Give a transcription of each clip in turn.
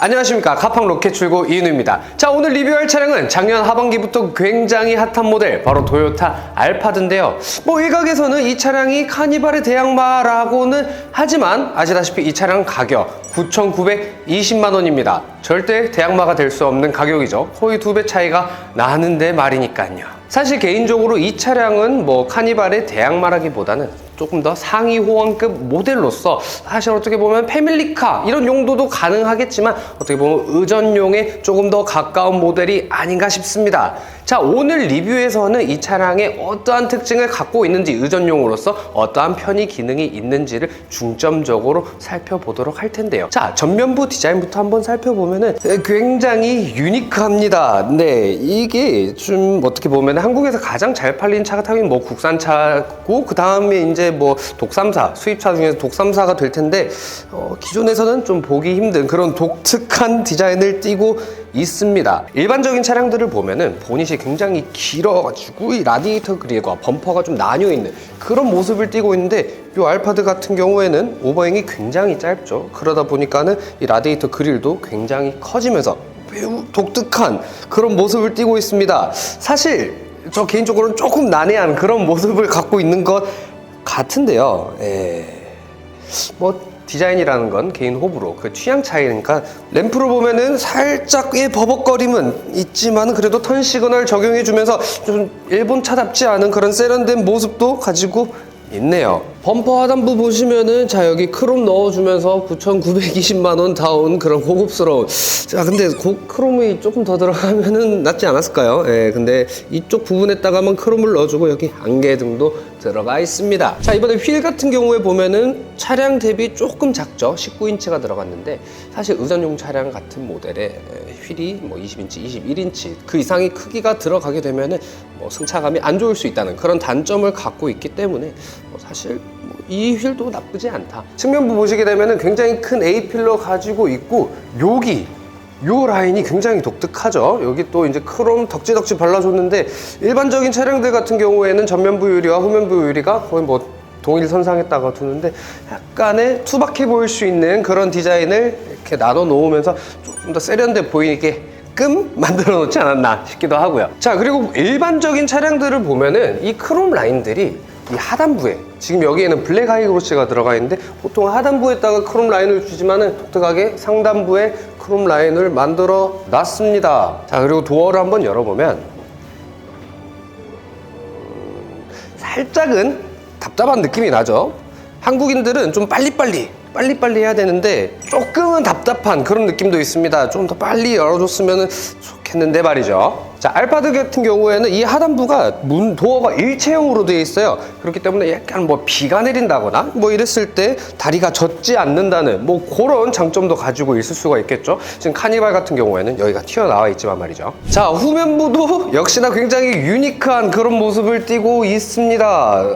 안녕하십니까. 카팡 로켓 출고 이은우입니다. 자 오늘 리뷰할 차량은 작년 하반기부터 굉장히 핫한 모델 바로 도요타 알파드인데요. 뭐 일각에서는 이 차량이 카니발의 대항마라고는 하지만 아시다시피 이 차량 가격 9,920만 원입니다. 절대 대항마가 될 수 없는 가격이죠. 거의 두 배 차이가 나는데 말이니까요. 사실 개인적으로 이 차량은 뭐 카니발의 대항마라기보다는 조금 더 상위 호환급 모델로서 사실 어떻게 보면 패밀리카 이런 용도도 가능하겠지만 어떻게 보면 의전용에 조금 더 가까운 모델이 아닌가 싶습니다. 자 오늘 리뷰에서는 이 차량의 어떠한 특징을 갖고 있는지 의전용으로서 어떠한 편의 기능이 있는지를 중점적으로 살펴보도록 할 텐데요. 자 전면부 디자인부터 한번 살펴보면은 굉장히 유니크합니다. 네 이게 좀 어떻게 보면 한국에서 가장 잘 팔린 차가 당연히 뭐 국산차고 그 다음에 이제 뭐 독삼사 수입차 중에서 독삼사가 될 텐데 어, 기존에서는 좀 보기 힘든 그런 독특한 디자인을 띠고 있습니다. 일반적인 차량들을 보면은 보닛이 굉장히 길어가지고 이 라디에이터 그릴과 범퍼가 좀 나뉘어 있는 그런 모습을 띠고 있는데 이 알파드 같은 경우에는 오버행이 굉장히 짧죠. 그러다 보니까는 이 라디에이터 그릴도 굉장히 커지면서 매우 독특한 그런 모습을 띠고 있습니다. 사실 저 개인적으로는 조금 난해한 그런 모습을 갖고 있는 것 같은데요. 예. 뭐 디자인이라는 건 개인 호불호 그 취향 차이니까 램프로 보면은 살짝의 버벅거림은 있지만 그래도 턴 시그널 적용해주면서 좀 일본 차답지 않은 그런 세련된 모습도 가지고 있네요. 범퍼 하단부 보시면은 자 여기 크롬 넣어주면서 9,920만 원 다운 그런 고급스러운 자 근데 고, 크롬이 조금 더 들어가면은 낫지 않았을까요? 예 근데 이쪽 부분에다가만 크롬을 넣어주고 여기 안개등도 들어가 있습니다. 자 이번에 휠 같은 경우에 보면은 차량 대비 조금 작죠. 19인치가 들어갔는데 사실 의전용 차량 같은 모델에 휠이 뭐 20인치, 21인치 그 이상의 크기가 들어가게 되면은 뭐 승차감이 안 좋을 수 있다는 그런 단점을 갖고 있기 때문에 뭐 사실 뭐 이 휠도 나쁘지 않다. 측면부 보시게 되면은 굉장히 큰 A 필러 가지고 있고 여기 요 라인이 굉장히 독특하죠. 여기 또 이제 크롬 덕지덕지 발라줬는데 일반적인 차량들 같은 경우에는 전면부 유리와 후면부 유리가 거의 뭐 동일 선상에다가 두는데 약간의 투박해 보일 수 있는 그런 디자인을 이렇게 나눠 놓으면서 조금 더 세련돼 보이게 끔 만들어 놓지 않았나 싶기도 하고요. 자, 그리고 일반적인 차량들을 보면은 이 크롬 라인들이 이 하단부에 지금 여기에는 블랙 하이그로시가 들어가 있는데 보통 하단부에다가 크롬 라인을 주지만은 독특하게 상단부에 크롬 라인을 만들어 놨습니다. 자, 그리고 도어를 한번 열어보면 살짝은 답답한 느낌이 나죠. 한국인들은 좀 빨리빨리 빨리빨리 해야 되는데 조금은 답답한 그런 느낌도 있습니다. 좀 더 빨리 열어줬으면 좋겠는데 말이죠. 자, 알파드 같은 경우에는 이 하단부가 문 도어가 일체형으로 되어 있어요. 그렇기 때문에 약간 뭐 비가 내린다거나 뭐 이랬을 때 다리가 젖지 않는다는 뭐 그런 장점도 가지고 있을 수가 있겠죠. 지금 카니발 같은 경우에는 여기가 튀어나와 있지만 말이죠. 자, 후면부도 역시나 굉장히 유니크한 그런 모습을 띠고 있습니다.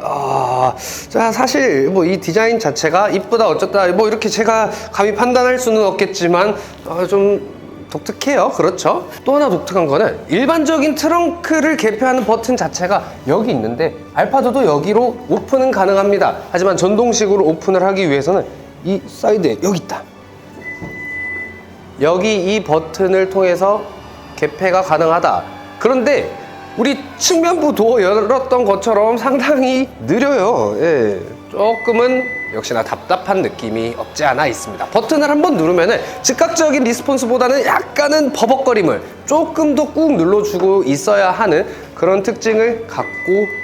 아, 자, 사실 뭐 이 디자인 자체가 이쁘다 어쩌다 뭐 이렇게 제가 감히 판단할 수는 없겠지만 어, 좀 독특해요. 그렇죠. 또 하나 독특한 거는 일반적인 트렁크를 개폐하는 버튼 자체가 여기 있는데 알파도도 여기로 오픈은 가능합니다. 하지만 전동식으로 오픈을 하기 위해서는 이 사이드에 여기 있다. 여기 이 버튼을 통해서 개폐가 가능하다. 그런데 우리 측면부 도어 열었던 것처럼 상당히 느려요. 예. 조금은 역시나 답답한 느낌이 없지 않아 있습니다. 버튼을 한번 누르면은 즉각적인 리스폰스보다는 약간은 버벅거림을 조금 더 꾹 눌러주고 있어야 하는 그런 특징을 갖고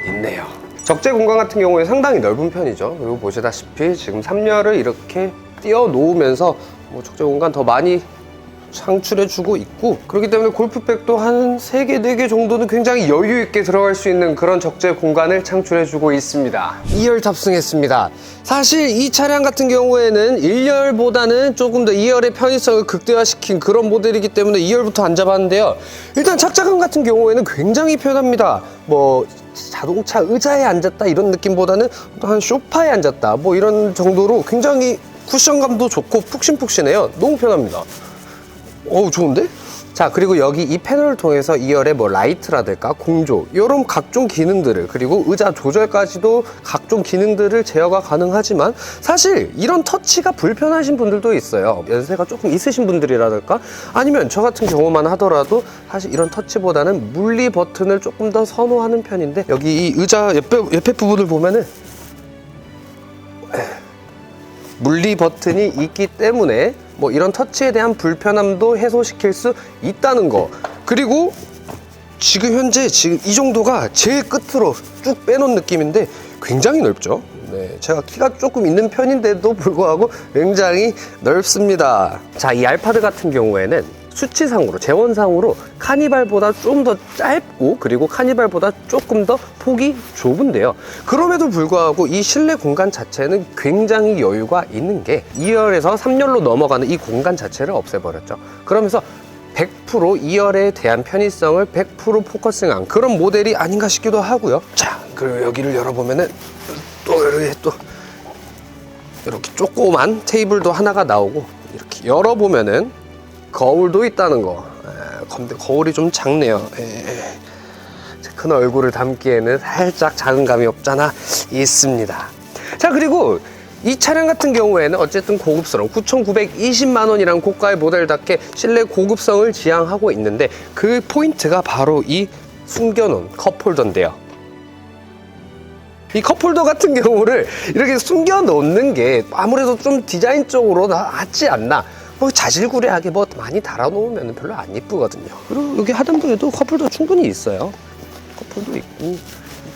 있네요. 적재 공간 같은 경우에 상당히 넓은 편이죠. 그리고 보시다시피 지금 3열을 이렇게 띄워 놓으면서 뭐 적재 공간 더 많이 창출해주고 있고 그렇기 때문에 골프백도 한 3개, 4개 정도는 굉장히 여유 있게 들어갈 수 있는 그런 적재 공간을 창출해주고 있습니다. 2열 탑승했습니다. 사실 이 차량 같은 경우에는 1열보다는 조금 더 2열의 편의성을 극대화시킨 그런 모델이기 때문에 2열부터 안 잡았는데요. 일단 착자감 같은 경우에는 굉장히 편합니다. 뭐 자동차 의자에 앉았다 이런 느낌보다는 한 소파에 앉았다 뭐 이런 정도로 굉장히 쿠션감도 좋고 푹신푹신해요. 너무 편합니다 어우 좋은데? 자 그리고 여기 이 패널을 통해서 2열에 뭐 라이트라든가 공조. 이런 각종 기능들을 그리고 의자 조절까지도 각종 기능들을 제어가 가능하지만 사실 이런 터치가 불편하신 분들도 있어요. 연세가 조금 있으신 분들이라든가 아니면 저 같은 경우만 하더라도 사실 이런 터치보다는 물리 버튼을 조금 더 선호하는 편인데 여기 이 의자 옆에, 옆에 부분을 보면은 물리 버튼이 있기 때문에 뭐 이런 터치에 대한 불편함도 해소시킬 수 있다는 거. 그리고 지금 현재 지금 이 정도가 제일 끝으로 쭉 빼놓은 느낌인데 굉장히 넓죠? 네, 제가 키가 조금 있는 편인데도 불구하고 굉장히 넓습니다. 자 이 알파드 같은 경우에는 수치상으로 재원상으로 카니발보다 좀 더 짧고 그리고 카니발보다 조금 더 폭이 좁은데요. 그럼에도 불구하고 이 실내 공간 자체는 굉장히 여유가 있는 게 2열에서 3열로 넘어가는 이 공간 자체를 없애버렸죠. 그러면서 100% 2열에 대한 편의성을 100% 포커싱한 그런 모델이 아닌가 싶기도 하고요. 자 그리고 여기를 열어보면은 또 이렇게 또 이렇게 조그만 테이블도 하나가 나오고 이렇게 열어보면은 거울도 있다는 거. 에, 근데 거울이 좀 작네요. 에, 에. 제큰 얼굴을 담기에는 살짝 작은 감이 없잖아 있습니다. 자 그리고 이 차량 같은 경우에는 어쨌든 고급스러운 9,920만 원이란 고가의 모델답게 실내 고급성을 지향하고 있는데 그 포인트가 바로 이 숨겨놓은 컵홀더인데요. 이 컵홀더 같은 경우를 이렇게 숨겨 놓는 게 아무래도 좀 디자인적으로 낫지 않나. 뭐 자질구레하게 뭐 많이 달아놓으면 별로 안 이쁘거든요. 그리고 여기 하단부에도 컵홀더 충분히 있어요. 컵홀더 있고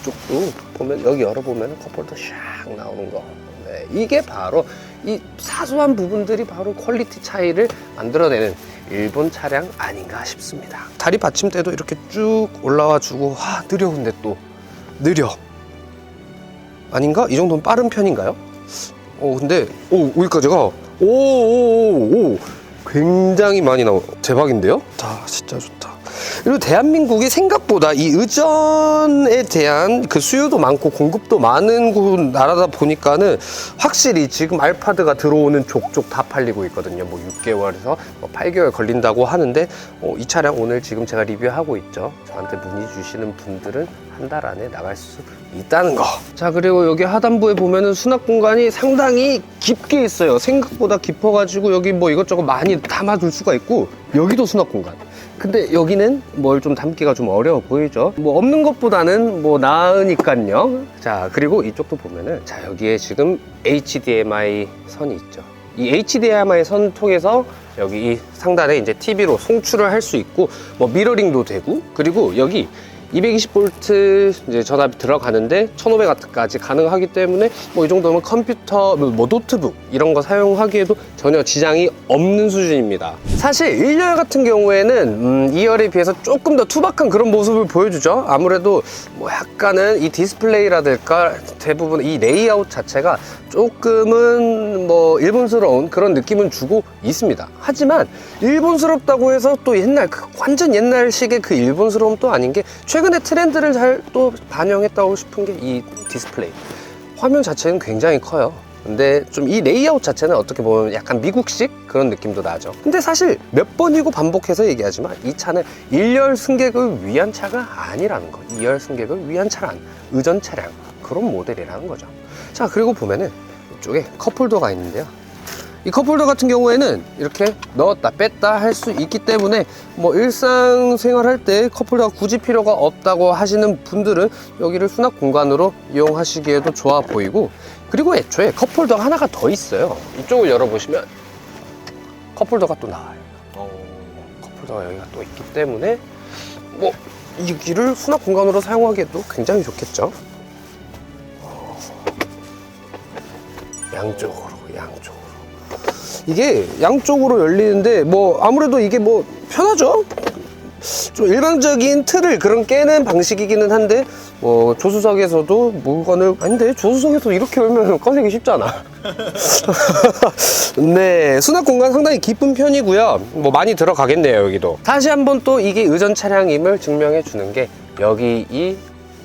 이쪽도 보면 여기 열어보면 컵홀더 샥 나오는 거. 네, 이게 바로 이 사소한 부분들이 바로 퀄리티 차이를 만들어내는 일본 차량 아닌가 싶습니다. 다리 받침대도 이렇게 쭉 올라와 주고 와 느려 근데 또 느려. 아닌가? 이 정도면 빠른 편인가요? 어 근데 오 여기까지가 오오오 굉장히 많이 나오 대박인데요? 다 진짜 좋다. 그리고 대한민국이 생각보다 이 의전에 대한 그 수요도 많고 공급도 많은 곳 나라다 보니까는 확실히 지금 알파드가 들어오는 족족 다 팔리고 있거든요. 뭐 6개월에서 뭐 8개월 걸린다고 하는데 어, 이 차량 오늘 지금 제가 리뷰하고 있죠. 저한테 문의 주시는 분들은 한 달 안에 나갈 수 있다는 거. 자 그리고 여기 하단부에 보면은 수납 공간이 상당히 깊게 있어요. 생각보다 깊어가지고 여기 뭐 이것저것 많이 담아둘 수가 있고 여기도 수납 공간. 근데 여기는 뭘 좀 담기가 좀 어려워 보이죠? 뭐 없는 것보다는 뭐 나으니까요. 자, 그리고 이쪽도 보면은 자, 여기에 지금 HDMI 선이 있죠. 이 HDMI 선 통해서 여기 이 상단에 이제 TV로 송출을 할 수 있고 뭐 미러링도 되고 그리고 여기 220V 이제 전압이 들어가는데 1500W까지 가능하기 때문에 뭐 이 정도면 컴퓨터, 뭐 노트북 이런 거 사용하기에도 전혀 지장이 없는 수준입니다. 사실 1열 같은 경우에는 음, 2열에 비해서 조금 더 투박한 그런 모습을 보여주죠. 아무래도 뭐 약간은 이 디스플레이라든가 대부분 이 레이아웃 자체가 조금은 뭐 일본스러운 그런 느낌은 주고 있습니다. 하지만 일본스럽다고 해서 또 옛날 그 완전 옛날식의 그 일본스러움 또 아닌 게 최근에 트렌드를 잘 또 반영했다고 싶은 게 이 디스플레이. 화면 자체는 굉장히 커요. 근데 좀 이 레이아웃 자체는 어떻게 보면 약간 미국식 그런 느낌도 나죠. 근데 사실 몇 번이고 반복해서 얘기하지만 이 차는 1열 승객을 위한 차가 아니라는 거. 2열 승객을 위한 차란 의전 차량 그런 모델이라는 거죠. 자 그리고 보면은 이쪽에 컵홀더가 있는데요. 이 컵홀더 같은 경우에는 이렇게 넣었다 뺐다 할 수 있기 때문에 뭐 일상생활 할 때 컵홀더가 굳이 필요가 없다고 하시는 분들은 여기를 수납 공간으로 이용하시기에도 좋아 보이고 그리고 애초에 컵홀더가 하나가 더 있어요. 이쪽을 열어보시면 컵홀더가 또 나와요. 어, 컵홀더가 여기가 또 있기 때문에 뭐 여기를 수납 공간으로 사용하기에도 굉장히 좋겠죠. 어, 양쪽으로 양쪽으로. 이게 양쪽으로 열리는데 뭐 아무래도 이게 뭐 편하죠. 좀 일반적인 틀을 그런 깨는 방식이기는 한데 뭐 조수석에서도 물건을 아닌데 조수석에서 이렇게 열면 꺼내기 쉽잖아. 네 수납 공간 상당히 깊은 편이고요. 뭐 많이 들어가겠네요 여기도. 다시 한번 또 이게 의전 차량임을 증명해 주는 게 여기 이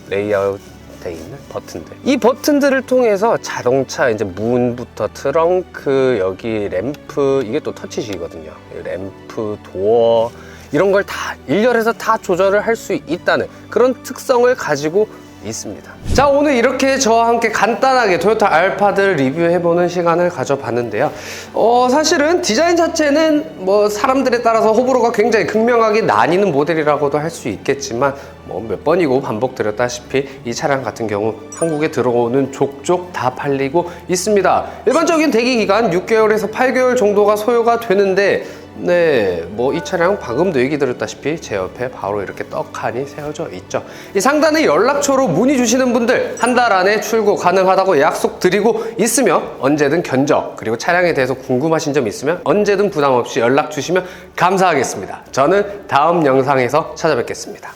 레이아웃 돼 있는 버튼들. 이 버튼들을 통해서 자동차 이제 문부터 트렁크 여기 램프 이게 또 터치식이거든요. 이 램프 도어 이런 걸 다 일렬에서 다 조절을 할 수 있다는 그런 특성을 가지고 있습니다. 자, 오늘 이렇게 저와 함께 간단하게 토요타 알파들 리뷰해보는 시간을 가져봤는데요. 어, 사실은 디자인 자체는 뭐 사람들에 따라서 호불호가 굉장히 극명하게 나뉘는 모델이라고도 할 수 있겠지만 뭐 몇 번이고 반복드렸다시피 이 차량 같은 경우 한국에 들어오는 족족 다 팔리고 있습니다. 일반적인 대기 기간 6개월에서 8개월 정도가 소요가 되는데 네, 뭐 이 차량 방금도 얘기 드렸다시피 제 옆에 바로 이렇게 떡하니 세워져 있죠. 이 상단에 연락처로 문의 주시는 분들 한 달 안에 출고 가능하다고 약속 드리고 있으며 언제든 견적 그리고 차량에 대해서 궁금하신 점 있으면 언제든 부담 없이 연락 주시면 감사하겠습니다. 저는 다음 영상에서 찾아뵙겠습니다.